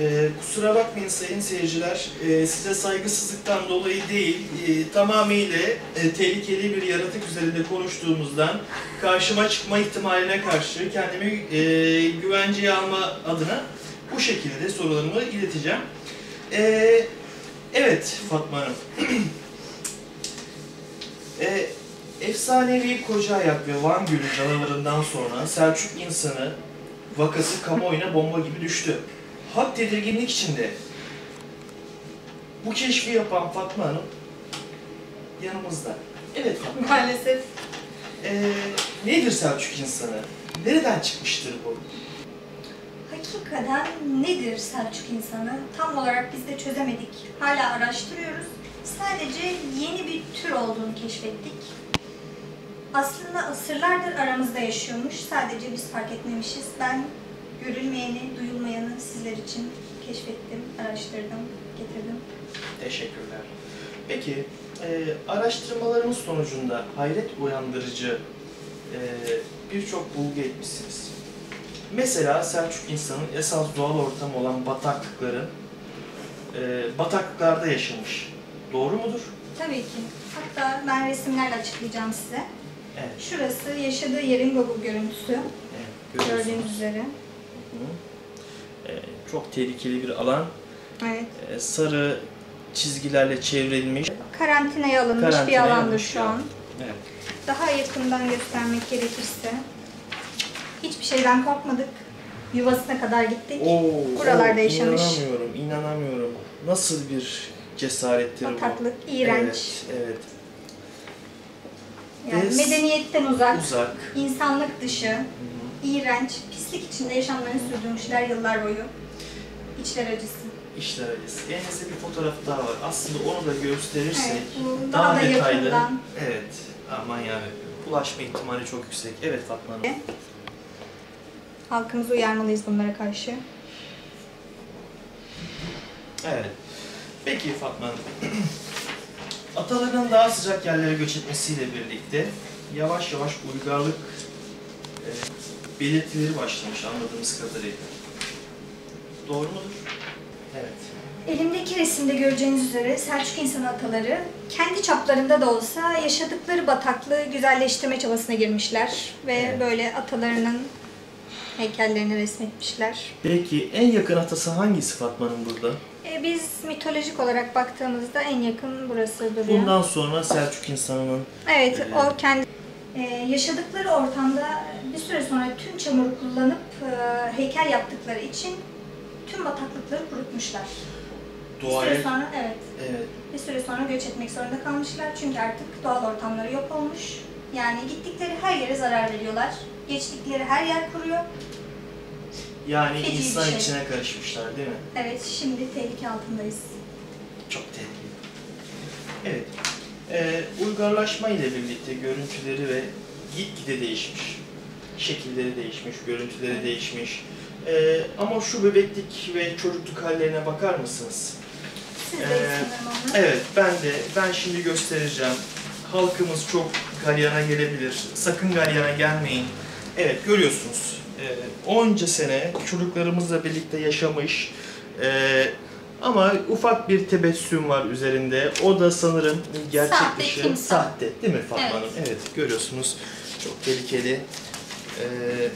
Ee, kusura bakmayın sayın seyirciler, Ee, size saygısızlıktan dolayı değil, e, tamamıyla e, tehlikeli bir yaratık üzerinde konuştuğumuzdan karşıma çıkma ihtimaline karşı kendimi e, güvenceye alma adına bu şekilde sorularımı ileteceğim. Ee, evet Fatma Hanım. Ee, efsanevi Kocaayak ve Van Gölü canavarından sonra Selçuk insanı vakası kamuoyuna bomba gibi düştü. Halk tedirginlik içinde. Bu keşfi yapan Fatma Hanım yanımızda. Evet Fatma. Maalesef Ee, nedir Selçuk insanı? Nereden çıkmıştır bu? Hakikaten nedir Selçuk insanı? Tam olarak biz de çözemedik. Hala araştırıyoruz. Sadece yeni bir tür olduğunu keşfettik. Aslında asırlardır aramızda yaşıyormuş. Sadece biz fark etmemişiz. Ben görülmeyeni, duyulmayanı sizler için keşfettim, araştırdım, getirdim. Teşekkürler. Peki, e, araştırmalarımız sonucunda hayret uyandırıcı e, birçok bulgu etmişsiniz. Mesela Selçuk insanın esas doğal ortamı olan bataklıkların e, bataklıklarda yaşamış. Doğru mudur? Tabii ki. Hatta ben resimlerle açıklayacağım size. Evet. Şurası yaşadığı yerin Google görüntüsü. evet Gördüğünüz üzere. Hı. E, çok tehlikeli bir alan. Evet. E, sarı çizgilerle çevrilmiş. Karantinaya alınmış bir Karantinaya alandır alınmış şu bir an. Evet. Daha yakından göstermek gerekirse. Şeyden korkmadık. Yuvasına kadar gittik. Oo, Buralarda oo, yaşamış. İnanamıyorum, inanamıyorum. Nasıl bir cesarettir bu? Bataklık, iğrenç. Evet, evet. Yani medeniyetten uzak, Uzak. insanlık dışı, Hı hı. iğrenç, pislik içinde yaşamlarını sürdürmüşler yıllar boyu. İçler acısı. İşler acısı. Elinizde bir fotoğraf daha var. Aslında onu da gösterirsek Evet, daha, daha da detaylı. yakından. Evet. Aman yani. Bulaşma ihtimali çok yüksek. Evet Fatma Hanım. Halkımızı uyarmalıyız bunlara karşı. Evet. Peki Fatma Hanım. Ataların daha sıcak yerlere göç etmesiyle birlikte yavaş yavaş uygarlık e, belirtileri başlamış anladığımız kadarıyla. Doğru mudur? Evet. Elimdeki resimde göreceğiniz üzere Selçuk insan ataları kendi çaplarında da olsa yaşadıkları bataklığı güzelleştirme çabasına girmişler ve Evet. böyle atalarının heykellerini resmetmişler. Peki en yakın atası hangisi Fatma'nın burada? E, biz mitolojik olarak baktığımızda en yakın burası duruyor. Bundan sonra Selçuk insanının Evet, Evet. o kendi e, yaşadıkları ortamda bir süre sonra tüm çamuru kullanıp e, heykel yaptıkları için tüm bataklıkları kurutmuşlar. Bir süre doğaya... sonra evet, Evet. bir süre sonra göç etmek zorunda kalmışlar çünkü artık doğal ortamları yok olmuş. Yani gittikleri her yere zarar veriyorlar. Geçtikleri her yer kuruyor. Yani Feci insan şey. içine karışmışlar değil mi? Evet, şimdi tehlike altındayız. Çok tehlikeli. Evet. Ee, uygarlaşma ile birlikte görüntüleri ve gitgide değişmiş. Şekilleri değişmiş, görüntüleri değişmiş. Ee, ama şu bebeklik ve çocukluk hallerine bakar mısınız? Siz Ee. Evet, ben de. Ben şimdi göstereceğim. Halkımız çok galyana gelebilir. Sakın galyana gelmeyin. Evet, görüyorsunuz. Ee, onca sene çocuklarımızla birlikte yaşamış. Ee, ama ufak bir tebessüm var üzerinde. O da sanırım gerçek Sahte, dışı. timsah. Sahte, değil mi Fatma Evet. Hanım? Evet, görüyorsunuz. Çok tehlikeli. Ee,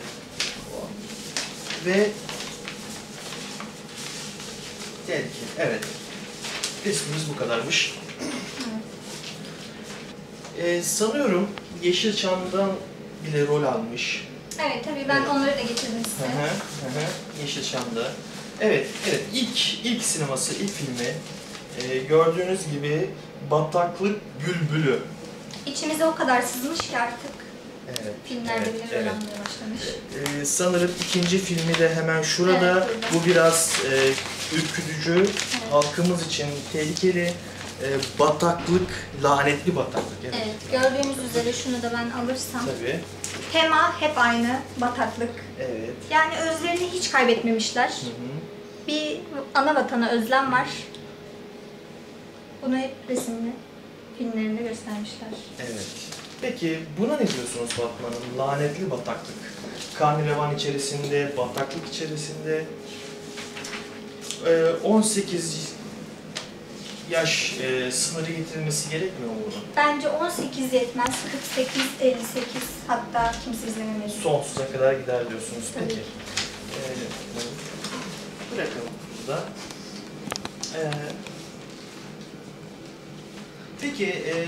ve tehlikeli, evet. Resmimiz bu kadarmış. Ee, sanıyorum Yeşilçam'dan bile rol almış. Evet, tabii ben Evet. onları da getirdim size. hı, hı hı. Yeşilçam'da. Evet, evet. İlk ilk sineması, ilk filmi e, gördüğünüz gibi Bataklık Bülbülü. İçimize o kadar sızmış ki artık Evet. filmlerde evet, evet. başlamış. Ee, sanırım ikinci filmi de hemen şurada. Evet. Bu biraz e, ürkütücü, halkımız için tehlikeli. E, bataklık, lanetli bataklık. Evet. Evet, gördüğünüz üzere şunu da ben alırsam. Tabii. Tema hep aynı, bataklık. Evet. Yani özlerini hiç kaybetmemişler. Hı hı. Bir ana vatana özlem var. Bunu hep resimli filmlerinde göstermişler. Evet. Peki buna ne diyorsunuz Fatma Hanım? Lanetli bataklık. Kanı revan içerisinde, bataklık içerisinde. Ee, 18 yaş e, sınırı getirilmesi gerekmiyor mu bunun? Bence 18 yetmez, 48, 58 hatta kimse izlememeli. Sonsuza kadar gider diyorsunuz. Tabii. Peki. Ee, bırakalım burada. Ee, peki, e,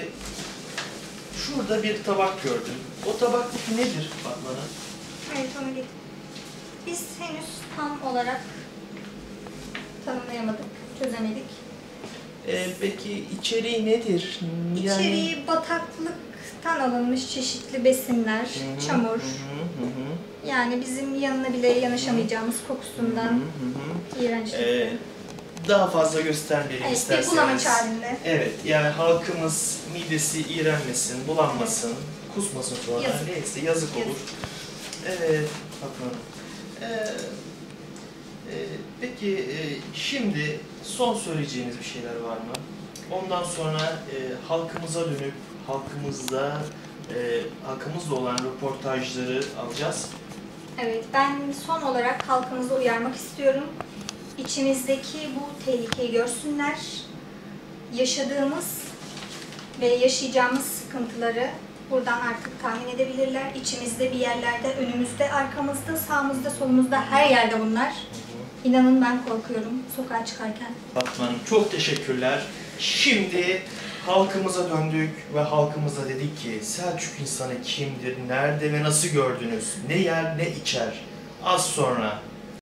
şurada bir tabak gördüm. O tabak nedir Fatma Hanım? Evet onu getir. Biz henüz tam olarak tanımlayamadık, çözemedik. Ee, peki içeriği nedir? İçeriği bataklıktan alınmış çeşitli besinler, Hı hı, çamur. hı hı, hı hı. Yani bizim yanına bile yanaşamayacağımız kokusundan, Hı hı hı. iğrençlikten. Ee, daha fazla göstermeyelim evet, bir isterseniz. bulamaç halinde. Evet, yani halkımız midesi iğrenmesin, bulanmasın, kusmasın sonra. Yazık. Neyse yazık Yazık. olur. Evet, Hanım. Ee, e, peki e, şimdi son söyleyeceğiniz bir şeyler var mı? Ondan sonra e, halkımıza dönüp halkımızda e, halkımızla olan röportajları alacağız. Evet, ben son olarak halkımızı uyarmak istiyorum. İçimizdeki bu tehlikeyi görsünler. Yaşadığımız ve yaşayacağımız sıkıntıları buradan artık tahmin edebilirler. İçimizde bir yerlerde, önümüzde, arkamızda, sağımızda, solumuzda her yerde bunlar. İnanın ben korkuyorum sokağa çıkarken. Fatma Hanım çok teşekkürler. Şimdi halkımıza döndük ve halkımıza dedik ki Selçuk insanı kimdir, nerede ve nasıl gördünüz, ne yer ne içer. Az sonra